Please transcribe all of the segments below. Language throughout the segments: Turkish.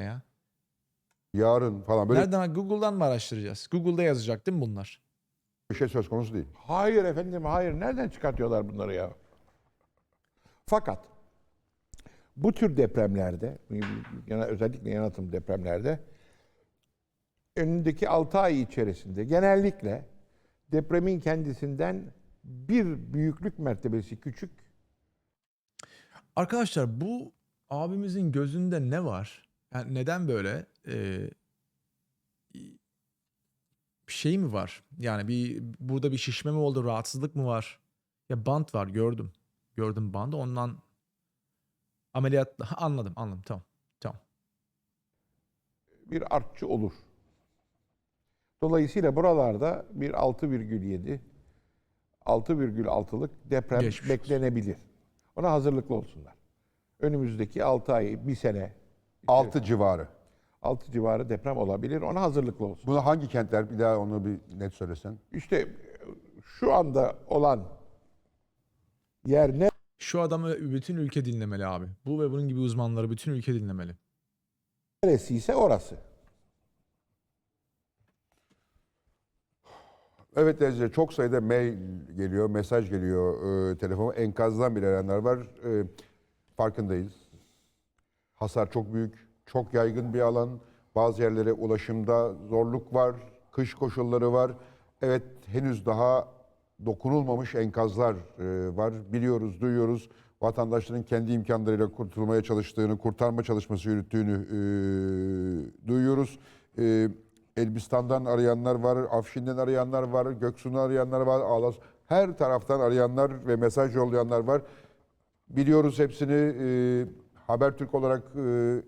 ya? yarın falan böyle Nereden Google'dan mı araştıracağız? Google'da yazacak değil mi bunlar? bir şey söz konusu değil. Hayır efendim hayır. Nereden çıkartıyorlar bunları ya? Fakat bu tür depremlerde, yana- özellikle yanatım depremlerde önündeki 6 ay içerisinde genellikle depremin kendisinden bir büyüklük mertebesi küçük Arkadaşlar bu abimizin gözünde ne var? Yani neden böyle? Ee, bir şey mi var? Yani bir burada bir şişme mi oldu? Rahatsızlık mı var? Ya bant var gördüm. Gördüm bandı ondan ameliyat Ha, anladım anladım tamam. Tamam. bir artçı olur. Dolayısıyla buralarda bir 6,7 6,6'lık deprem Geçmiş olsun. beklenebilir. Ona hazırlıklı olsunlar. Önümüzdeki 6 ay, bir sene 6 civarı. 6 civarı deprem olabilir. Ona hazırlıklı olsun. Buna hangi kentler bir daha onu bir net söylesen. İşte şu anda olan yer ne? Şu adamı bütün ülke dinlemeli abi. Bu ve bunun gibi uzmanları bütün ülke dinlemeli. neresiyse orası. Evet Ezra çok sayıda mail geliyor, mesaj geliyor e, telefona. Enkazdan bile aranlar var. E, farkındayız. Hasar çok büyük, çok yaygın bir alan. Bazı yerlere ulaşımda zorluk var, kış koşulları var. Evet henüz daha dokunulmamış enkazlar e, var. Biliyoruz, duyuyoruz. Vatandaşların kendi imkanlarıyla kurtulmaya çalıştığını, kurtarma çalışması yürüttüğünü e, duyuyoruz. E, Elbistan'dan arayanlar var, Afşin'den arayanlar var, Göksu'ndan arayanlar var, Ağlas. Her taraftan arayanlar ve mesaj yollayanlar var. Biliyoruz hepsini e, Habertürk olarak e,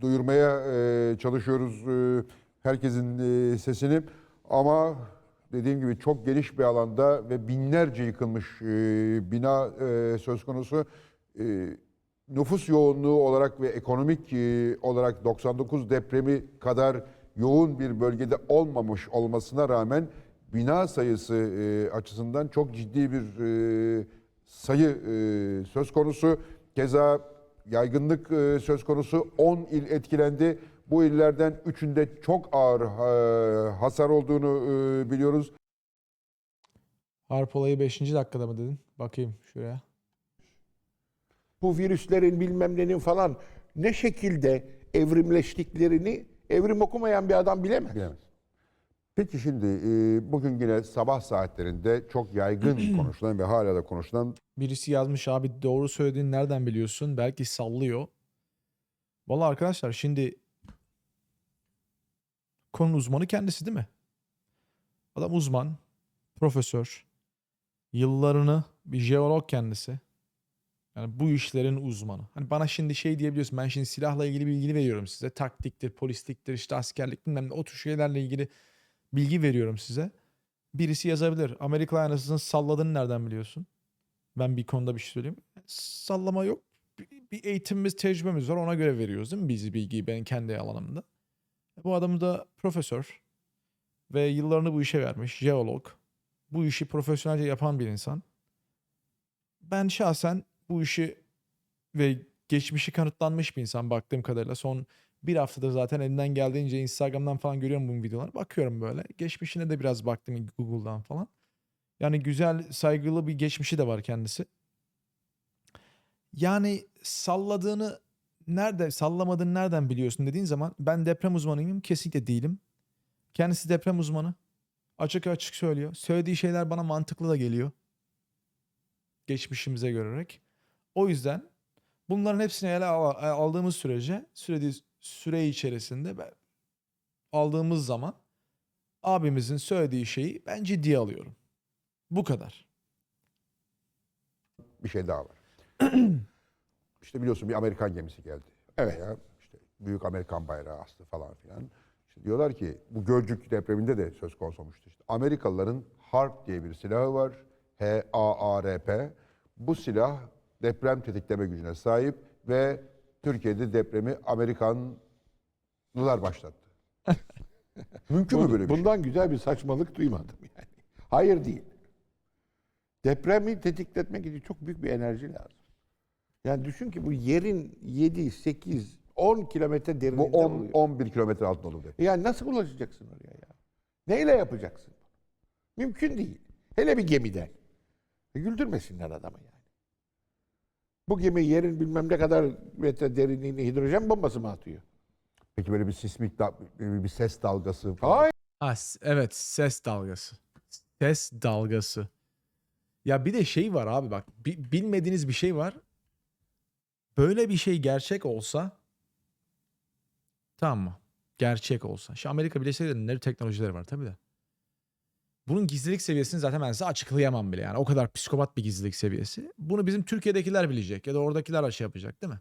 duyurmaya e, çalışıyoruz e, herkesin e, sesini. Ama dediğim gibi çok geniş bir alanda ve binlerce yıkılmış e, bina e, söz konusu. E, nüfus yoğunluğu olarak ve ekonomik e, olarak 99 depremi kadar yoğun bir bölgede olmamış olmasına rağmen bina sayısı e, açısından çok ciddi bir e, sayı e, söz konusu. Keza yaygınlık e, söz konusu 10 il etkilendi. Bu illerden üçünde çok ağır e, hasar olduğunu e, biliyoruz. Harp olayı 5. dakikada mı dedin? Bakayım şuraya. Bu virüslerin bilmem nenin falan ne şekilde evrimleştiklerini evrim okumayan bir adam bilemez. Bilemez. Peki şimdi e, bugün yine sabah saatlerinde çok yaygın konuşulan ve hala da konuşulan Birisi yazmış abi doğru söylediğini nereden biliyorsun? Belki sallıyor. Vallahi arkadaşlar şimdi konunun uzmanı kendisi değil mi? Adam uzman, profesör. Yıllarını bir jeolog kendisi. Yani bu işlerin uzmanı. Hani bana şimdi şey diyebiliyorsun. Ben şimdi silahla ilgili bilgi veriyorum size. Taktiktir, polisliktir, işte askerlik bilmem ne. O tür şeylerle ilgili bilgi veriyorum size. Birisi yazabilir. Amerika aynasını salladığını nereden biliyorsun? Ben bir konuda bir şey söyleyeyim. Sallama yok. Bir eğitimimiz, tecrübemiz var. Ona göre veriyoruz değil mi biz bilgiyi ben kendi alanımda. Bu adam da profesör ve yıllarını bu işe vermiş. Jeolog. Bu işi profesyonelce yapan bir insan. Ben şahsen bu işi ve geçmişi kanıtlanmış bir insan baktığım kadarıyla. Son bir haftadır zaten elinden geldiğince Instagram'dan falan görüyorum bu videoları. Bakıyorum böyle. Geçmişine de biraz baktım Google'dan falan. Yani güzel, saygılı bir geçmişi de var kendisi. Yani salladığını nerede, sallamadığını nereden biliyorsun dediğin zaman ben deprem uzmanıyım kesinlikle değilim. Kendisi deprem uzmanı. Açık açık söylüyor. Söylediği şeyler bana mantıklı da geliyor. Geçmişimize görerek. O yüzden bunların hepsini ele al- aldığımız sürece sürede, süre içerisinde ben- aldığımız zaman abimizin söylediği şeyi ben ciddiye alıyorum. Bu kadar. bir şey daha var. işte biliyorsun bir Amerikan gemisi geldi. Evet. Ya işte büyük Amerikan bayrağı astı falan filan. İşte diyorlar ki bu Gölcük depreminde de söz konusu olmuştu. İşte Amerikalıların HARP diye bir silahı var. H-A-A-R-P. Bu silah deprem tetikleme gücüne sahip ve Türkiye'de depremi Amerikanlılar başlattı. Mümkün mü Bu- böyle bir şey? Bundan güzel bir saçmalık duymadım yani. Hayır değil. Depremi tetikletmek için çok büyük bir enerji lazım. Yani düşün ki bu yerin 7, 8, 10 kilometre Bu derinliğinde 10 oluyor. 11 kilometre altında oluyor. Yani nasıl ulaşacaksın oraya ya? Neyle yapacaksın? Mümkün değil. Hele bir gemiden. E, güldürmesinler adamı yani. Bu gemi yerin bilmem ne kadar metre derinliğine hidrojen bombası mı atıyor? Peki böyle bir sismik da, bir ses dalgası falan. Hayır. Ha, evet ses dalgası. Ses dalgası. Ya bir de şey var abi bak bi- bilmediğiniz bir şey var. Böyle bir şey gerçek olsa tamam mı? Gerçek olsa. Şu Amerika Birleşik Devletleri'nin teknolojileri var tabii de. Bunun gizlilik seviyesini zaten ben size açıklayamam bile yani. O kadar psikopat bir gizlilik seviyesi. Bunu bizim Türkiye'dekiler bilecek ya da oradakiler şey yapacak değil mi?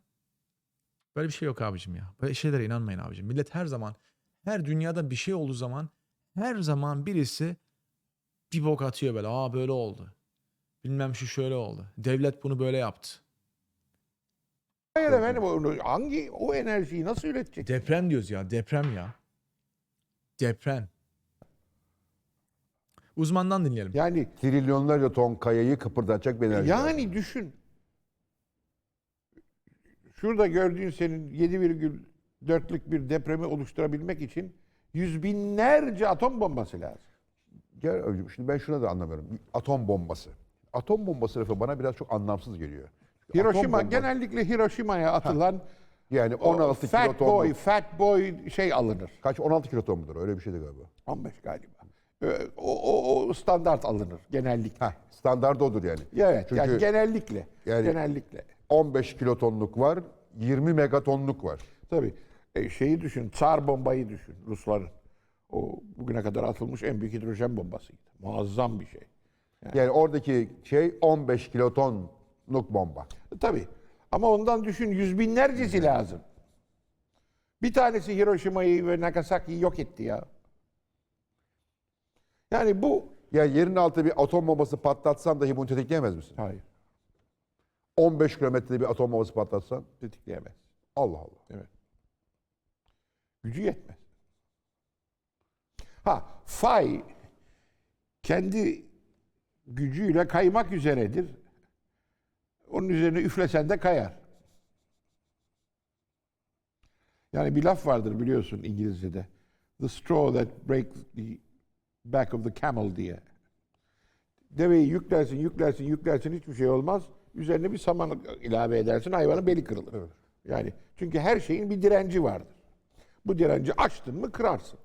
Böyle bir şey yok abicim ya. Böyle şeylere inanmayın abicim. Millet her zaman her dünyada bir şey olduğu zaman her zaman birisi bir bok atıyor böyle. Aa böyle oldu. Bilmem şu şöyle oldu. Devlet bunu böyle yaptı. Hayır efendim onu hangi o enerjiyi nasıl üretecek? Deprem diyoruz ya. Deprem ya. Deprem. Uzmandan dinleyelim. Yani Trilyonlarca ton kayayı kıpırdatacak bir enerji. var. yani düşün. Şurada gördüğün senin 7,4'lük bir depremi oluşturabilmek için yüz binlerce atom bombası lazım. Gel hocam, şimdi ben şuna da anlamıyorum. Atom bombası. Atom bombası lafı bana biraz çok anlamsız geliyor. Çünkü Hiroşima bombası- genellikle Hiroşima'ya atılan yani o 16 fat kiloton. boy, fat boy şey alınır. Kaç 16 kiloton mudur? Öyle bir şeydi galiba. 15 galiba. Ee, O, o, o standart alınır genellikle. Heh, standart odur yani. Evet Çünkü yani genellikle. yani- genellikle. 15 kilotonluk var, 20 megatonluk var. Tabii. E, şeyi düşün, Tsar bombayı düşün Rusların. O bugüne kadar atılmış en büyük hidrojen bombasıydı. Muazzam bir şey. Yani oradaki şey 15 kilotonluk bomba. E, Tabii. Ama ondan düşün yüz binlercesi lazım. Bir tanesi Hiroşima'yı ve Nagasaki'yi yok etti ya. Yani bu... Yani yerin altında bir atom bombası patlatsan dahi bunu tetikleyemez misin? Hayır, 15 kilometrede bir atom bombası patlatsan tetikleyemez. Allah Allah. Evet. Gücü yetmez. Ha, fay kendi gücüyle kaymak üzeredir. Onun üzerine üflesen de kayar. Yani bir laf vardır biliyorsun İngilizce'de. The straw that breaks the back of the camel diye. Deveyi yüklersin, yüklersin, yüklersin hiçbir şey olmaz. Üzerine bir saman ilave edersin hayvanın beli kırılır. Yani çünkü her şeyin bir direnci vardır. Bu direnci açtın mı kırarsın.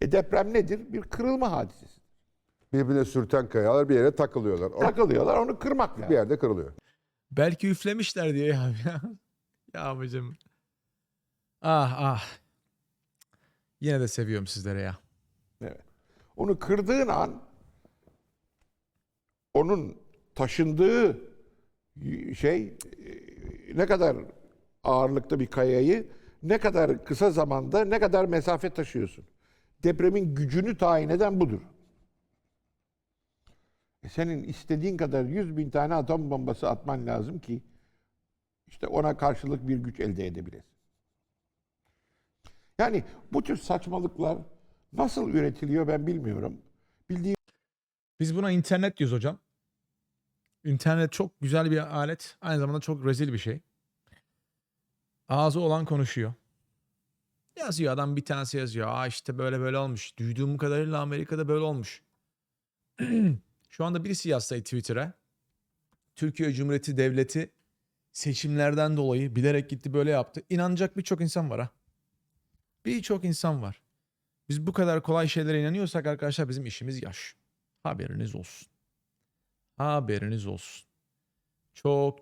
E deprem nedir? Bir kırılma hadisesi. Birbirine sürten kayalar bir yere takılıyorlar. O Takılıyorlar onu kırmak lazım. bir yerde kırılıyor. Belki üflemişler diye ya. ya abicim. Ah ah. Yine de seviyorum sizlere ya. Evet. Onu kırdığın an onun taşındığı şey e, ne kadar ağırlıkta bir kayayı ne kadar kısa zamanda ne kadar mesafe taşıyorsun. Depremin gücünü tayin eden budur. E senin istediğin kadar 100 bin tane atom bombası atman lazım ki işte ona karşılık bir güç elde edebilesin. Yani bu tür saçmalıklar nasıl üretiliyor ben bilmiyorum. Bildiğim Biz buna internet diyoruz hocam. İnternet çok güzel bir alet. Aynı zamanda çok rezil bir şey. Ağzı olan konuşuyor. Yazıyor adam bir tanesi yazıyor. Aa işte böyle böyle olmuş. Duyduğum kadarıyla Amerika'da böyle olmuş. Şu anda birisi yazsaydı Twitter'a. Türkiye Cumhuriyeti Devleti seçimlerden dolayı bilerek gitti böyle yaptı. İnanacak birçok insan var ha. Birçok insan var. Biz bu kadar kolay şeylere inanıyorsak arkadaşlar bizim işimiz yaş. Haberiniz olsun. Haberiniz olsun. Çok